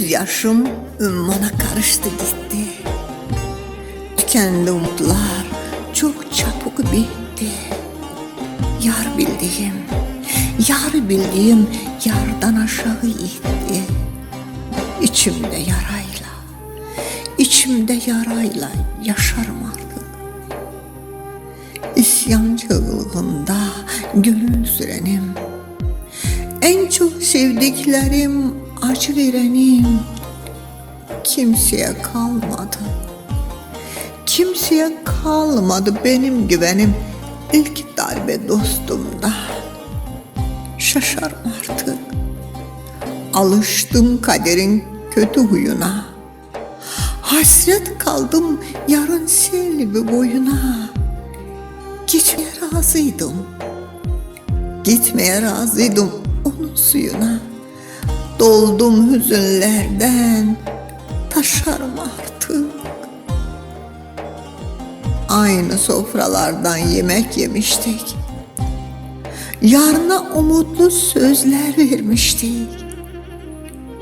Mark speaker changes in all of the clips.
Speaker 1: Gözyaşım ümmana karıştı gitti. Tükendi umutlar çok çabuk bitti. Yar bildiğim, yar bildiğim yardan aşağı gitti. İçimde yarayla, içimde yarayla yaşarım artık. İsyan çığlığında gönül sürenim. En çok sevdiklerim acı verenim. Kimseye kalmadı. Kimseye kalmadı benim güvenim. İlk darbe dostumda. Şaşarım artık. Alıştım kaderin kötü huyuna. Hasret kaldım yarın selvi boyuna. Gitmeye razıydım. Gitmeye razıydım onun suyuna. Doldum hüzünlerden, taşarım artık. Aynı sofralardan yemek yemiştik. Yarına umutlu sözler vermiştik.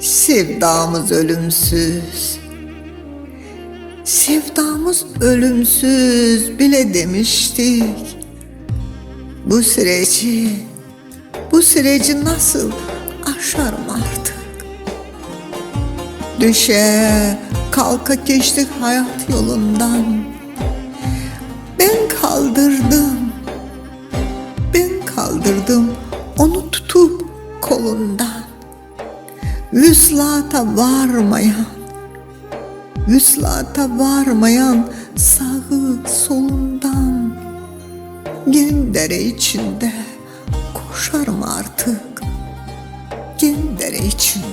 Speaker 1: Sevdamız ölümsüz. Sevdamız ölümsüz bile demiştik. Bu süreci, bu süreci nasıl aşarım artık? Düşe, kalka geçtik hayat yolundan. Ben kaldırdım, ben kaldırdım onu tutup kolundan. Vüslata varmayan, vüslata varmayan sağı solundan. Gendere içinde koşarım artık. Gendere içinde.